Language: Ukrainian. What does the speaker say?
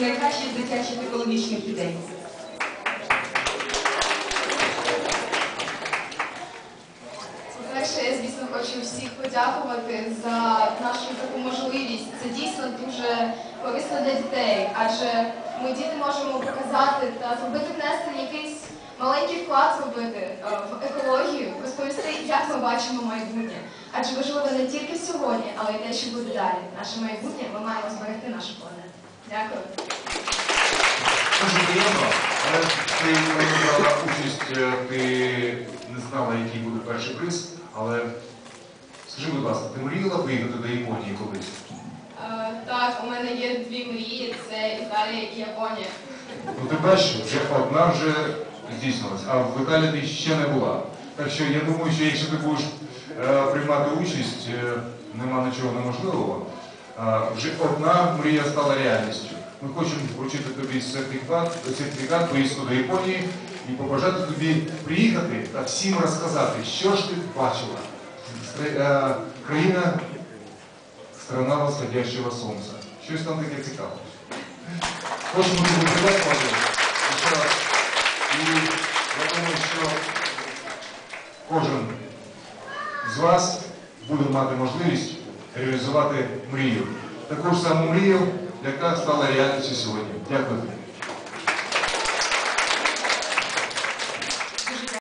найкращих дитячих екологічних ідей. По-перше, я, звісно, хочу всіх подякувати за нашу таку можливість. Це дійсно дуже корисно для дітей, адже ми діти можемо показати та зробити внести якийсь маленький вклад зробити е, в екологію, розповісти, як ми бачимо майбутнє. Адже важливо не тільки сьогодні, але й те, що буде далі. Наше майбутнє ми маємо зберегти нашу планету. Дякую. Дуже приємно, але ти брала участь, е, ти не знала, який буде перший приз, але скажи, будь ласка, ти мріяла поїхати до Японії колись? Е, Так, у мене є дві мрії: це Італія і Японія. Ну ти бачиш, вже одна вже здійснилась, а в Італії ти ще не була. Так що я думаю, що якщо ти будеш е, приймати участь, е, нема нічого неможливого. Е, вже одна мрія стала реальністю. Ми хочемо вручити тобі сертифікат, сертифікат поїздку до Японії і побажати тобі приїхати та всім розказати, що ж ти бачила. Е, Країна, страна восходящего сонця. Щось там таке цікаве. Хочемо тобі ще раз. І я думаю, що кожен з вас буде мати можливість реалізувати мрію. Таку ж саму мрію, яка стала реальністю сьогодні. Дякую.